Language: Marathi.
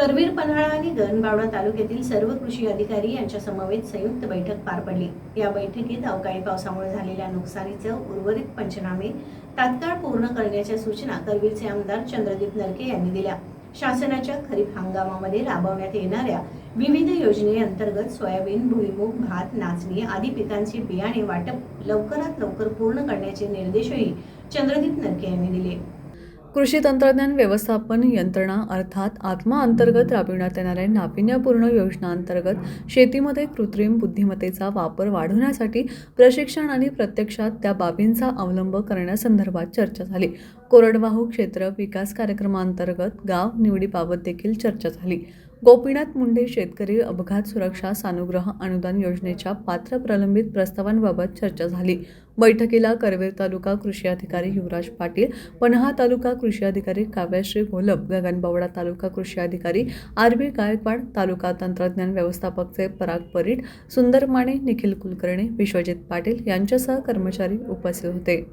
करवीर पन्हाळा आणि गगनबावडा तालुक्यातील सर्व कृषी अधिकारी यांच्या समवेत संयुक्त बैठक पार पडली. या बैठकीत अवकाळी पावसामुळे झालेल्या नुकसानीचे उर्वरित पंचनामे तात्काळ पूर्ण करण्याच्या सूचना करवीरचे आमदार चंद्रदीप नरके यांनी दिल्या. शासनाच्या खरीप हंगामामध्ये राबवण्यात येणाऱ्या विविध योजनेअंतर्गत सोयाबीन भुईमूग भात नाचणी आदी पिकांचे बियाणे वाटप लवकरात लवकर पूर्ण करण्याचे निर्देशही चंद्रदीप नरके यांनी दिले. कृषी तंत्रज्ञान व्यवस्थापन यंत्रणा अर्थात आत्मा अंतर्गत राबविण्यात येणाऱ्या नाविन्यपूर्ण योजनांतर्गत शेतीमध्ये कृत्रिम बुद्धिमत्तेचा वापर वाढवण्यासाठी प्रशिक्षण आणि प्रत्यक्षात त्या बाबींचा अवलंब करण्यासंदर्भात चर्चा झाली. कोरडवाहू क्षेत्र विकास कार्यक्रमांतर्गत गाव निवडीबाबत देखील चर्चा झाली. गोपीनाथ मुंडे शेतकरी अपघात सुरक्षा सानुग्रह अनुदान योजनेच्या पात्र प्रलंबित प्रस्तावांबाबत चर्चा झाली. बैठकीला करवीर तालुका कृषी अधिकारी युवराज पाटील पन्हा तालुका कृषी अधिकारी काव्याश्री घोलप गगनबावडा तालुका कृषी अधिकारी आर बी गायकवाड तालुका तंत्रज्ञान व्यवस्थापकचे पराग परीट सुंदर माने निखिल कुलकर्णी विश्वजित पाटील यांच्यासह कर्मचारी उपस्थित होते.